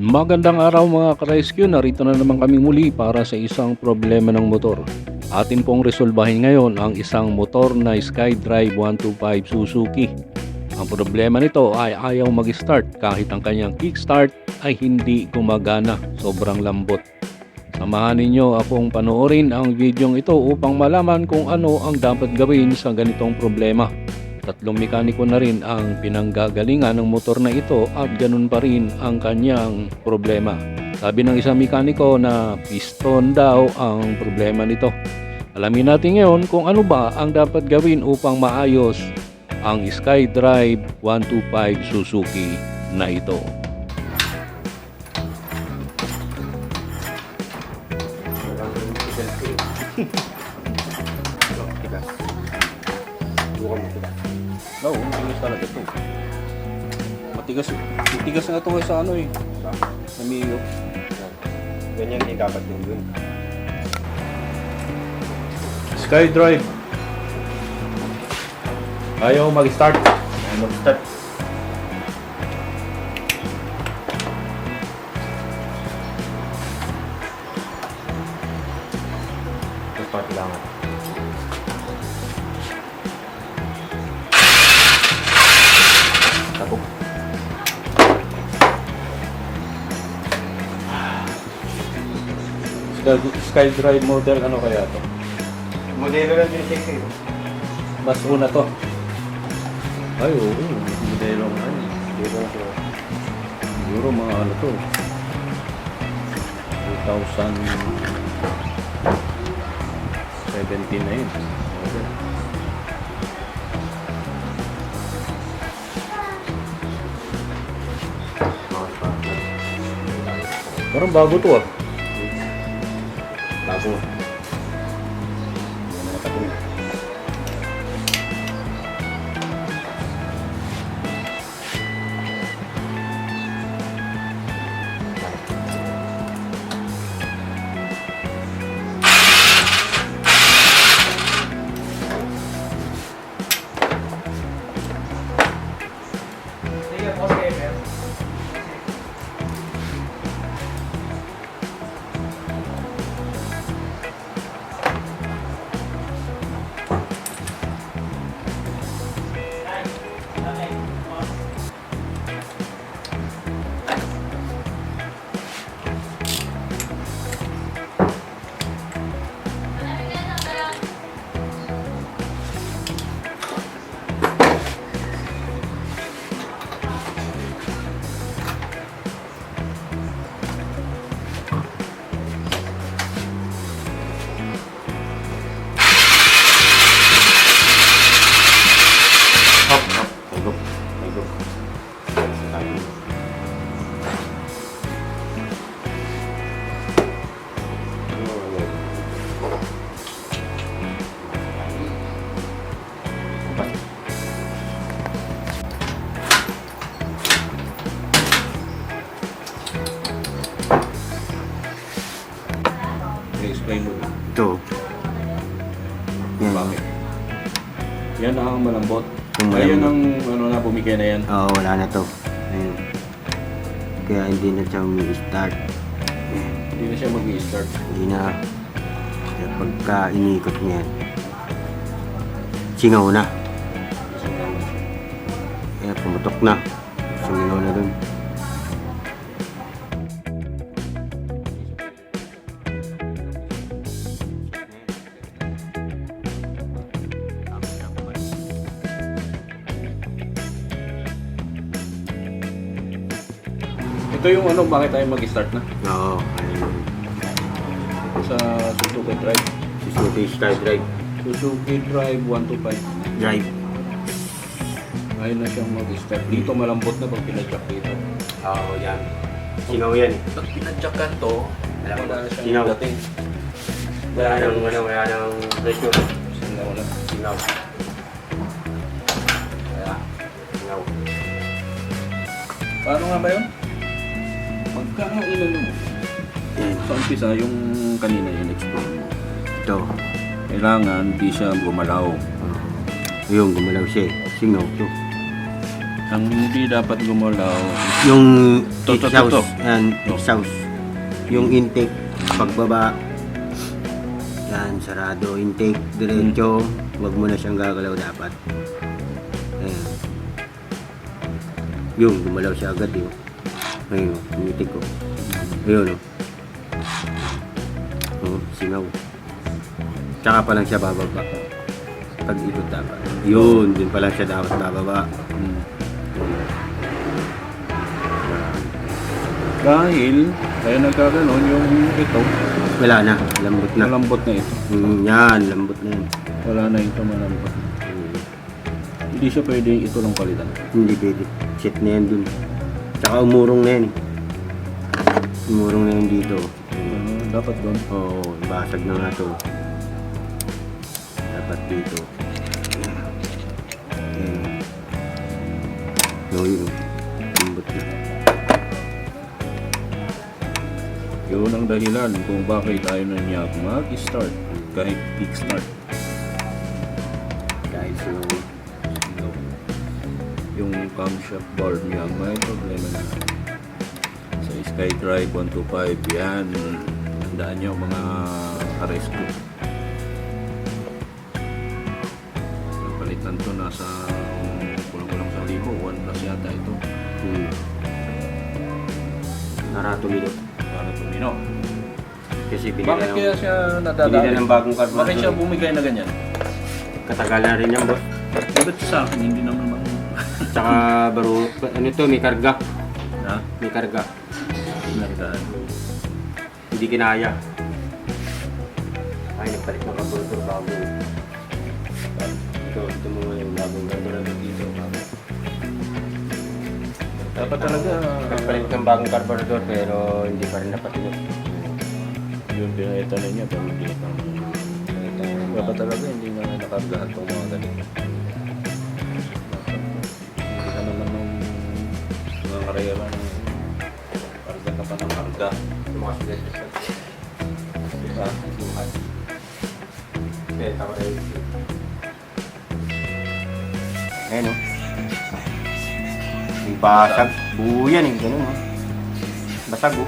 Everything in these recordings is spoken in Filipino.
Magandang araw mga ka-rescue, narito na naman kami muli para sa isang problema ng motor. Atin pong resolbahin ngayon ang isang motor na SkyDrive 125 Suzuki. Ang problema nito ay ayaw mag-start kahit ang kanyang kickstart ay hindi gumagana, sobrang lambot. Samahan ninyo akong panoorin ang videong ito upang malaman kung ano ang dapat gawin sa ganitong problema. Tatlong mekaniko na rin ang pinanggagalingan ng motor na ito at ganun pa rin ang kanyang problema. Sabi ng isang mekaniko na piston daw ang problema nito. Alamin natin ngayon kung ano ba ang dapat gawin upang maayos ang SkyDrive 125 Suzuki na ito. Matigas, matigas na ito sa ano eh. Sa Mio. Ganyan din dapat din dun. SkyDrive. Ayaw mag-start. Ayaw mag-start. SkyDrive model ano kaya to? Modelo lang din check eh. Mas una to. Ay, oo. Modelo nga. eh. Siguro, siguro mga ano to. 2017 na yun. Okay. Parang bago to ah. I-explain mo. Ito. Yan. Bakit? Yan ang malambot. Yung Ayan ang ano na bumigay na yan. Oo, wala na to. Ayun. Kaya hindi na siya umi-start. Hindi na siya mag-i-start. Hindi na. Kaya pagka inikot niya, singaw na. Kaya pumutok na. Suminaw na dun. Ito yung ano, bakit tayo mag-start na? Oo. Ayun. Sa Suzuki Drive. Suzuki Skydrive. Suzuki Drive 125. Drive. Ayun na siyang mag-start. Dito malambot na pag pinadyak dito. Oo, yan. Singaw yan. Pag pinadyakan to, Alam mo, wala na sinaw. siyang dating. Wala nang, ano, wala nang pressure. Singaw na. Singaw. Kaya, singaw. Paano nga ba yun? Pagka ang inano mo, Yan. sa umpisa yung kanina yung explain mo, Ito. kailangan di siya gumalaw. Yung gumalaw siya eh. Singaw to. Ang hindi dapat gumalaw, Yung To, to, to, exhaust. to. Yan, To. exhaust. Yung intake, pagbaba. Yan, sarado. Intake, diretso. Huwag mo na siyang gagalaw dapat. Ayan. Yung, gumalaw siya agad yun. Ayun, tumitik ko. Ayun, oh. Oh, singaw. Tsaka pa lang siya bababa. Pag ikot dapat. Yun, dun pa lang siya dapat bababa. hmm. dahil kaya nagkaganon yung ito, Wala na, lambot na. malambot na ito. Mm, yan, lambot na yan. Wala na ito malambot. Mm, Hindi siya pwedeng ito lang palitan. hindi pwede. Shit na yan dun. Tsaka umurong na yan eh. Umurong na yan dito. Ah, dapat doon. Oo, basag na nga to. Dapat dito. Ayan. No, yun. Lambot na. Yun ang dahilan kung bakit tayo nanyak mag-start kahit kickstart. Dahil sa Yung camshaft bar niya may problema na. Sa SkyDrive 125 yan. Tandaan nyo mga ka-rescue. Palitan to nasa kulang-kulang sa libo. 1 plus yata ito. hmm. Narato minute. Para tumino. Kasi pinila Bakit ng, kaya siya nadadali? ng bagong carburetor. Bakit siya bumigay na ganyan? Katagal na rin yan, boss. Bakit sa akin hindi naman mang... Tsaka baro, ano to, may karga. Ha? May karga. Nagdaan. Hindi kinaya. Ay, nagpalit ng carburetor bago. Ito, ito mo yung bagong carburetor dito. Bago. Dapat talaga... Nagpalit ng bagong carburetor pero hindi pa rin napatulog. Yung pinakita ninyo, pero hindi na. Dapat talaga hindi na nakargahan itong mga ganito. Karera ng karga ka pa ng karga. Tumakas ulit. Diba? Tumakas. Eh, tama rin. Ayan o. May basag. Buo yan eh. Ganun o. Basag o.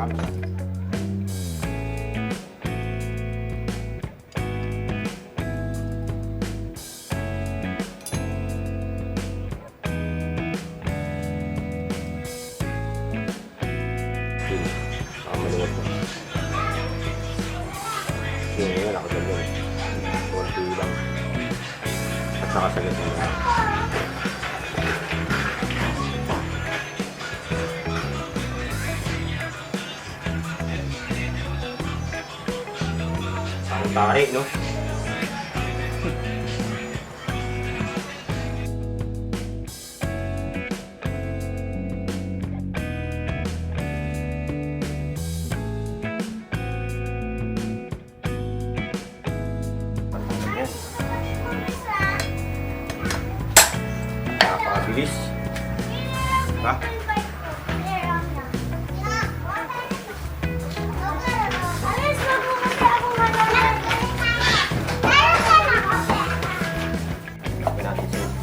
ครับ เอามาดูครเพียเราจะเลยนโดนตีบ้างถ้าชอบจะเล่นยังไ Ang no?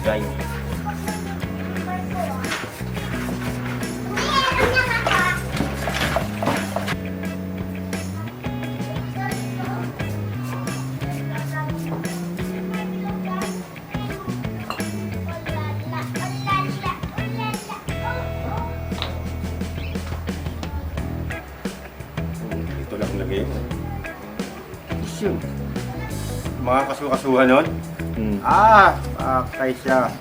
kayo. Ito lang lagay mo. Yun. Mga kasukasuhan nun. Hmm. Ah, pakay siya.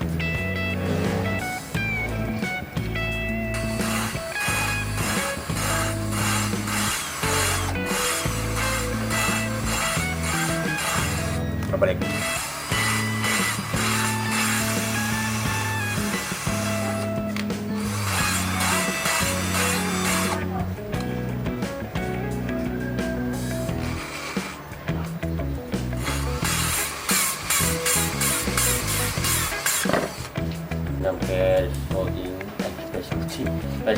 Pabalik.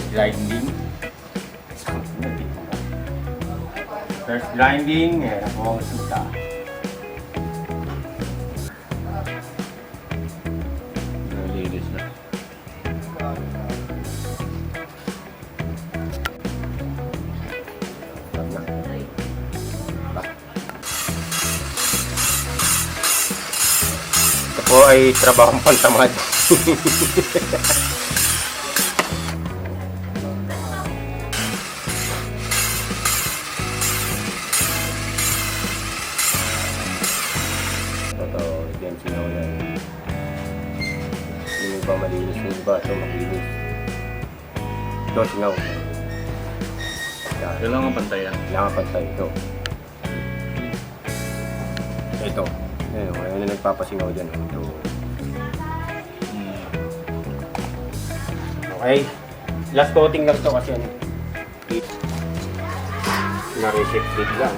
Grinding. First grinding, eh, ako suta. Nalinis na. Ito po ay trabahong pantamad. Ito, singaw. Yan, Kailangan pantayan. kailangan pantay ito. Ito. Ayun, ngayon na nagpapasingaw dyan. Ito. Okay. Last coating lang to kasi ano. Na-reshape lang.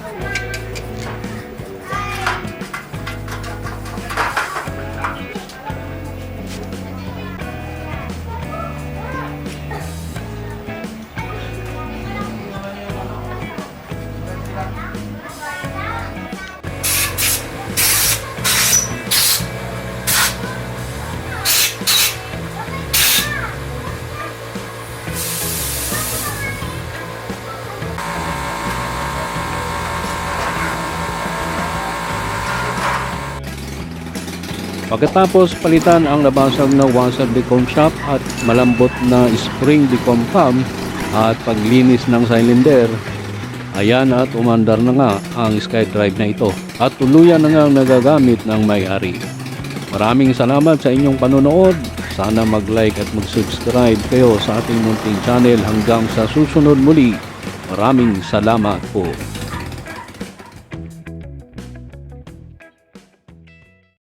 Pagkatapos palitan ang nabasag na washer decom shop at malambot na spring decom cam at paglinis ng cylinder, ayan at umandar na nga ang SkyDrive na ito at tuluyan na nga nagagamit ng may-ari. Maraming salamat sa inyong panonood. Sana mag-like at mag-subscribe kayo sa ating munting channel hanggang sa susunod muli. Maraming salamat po.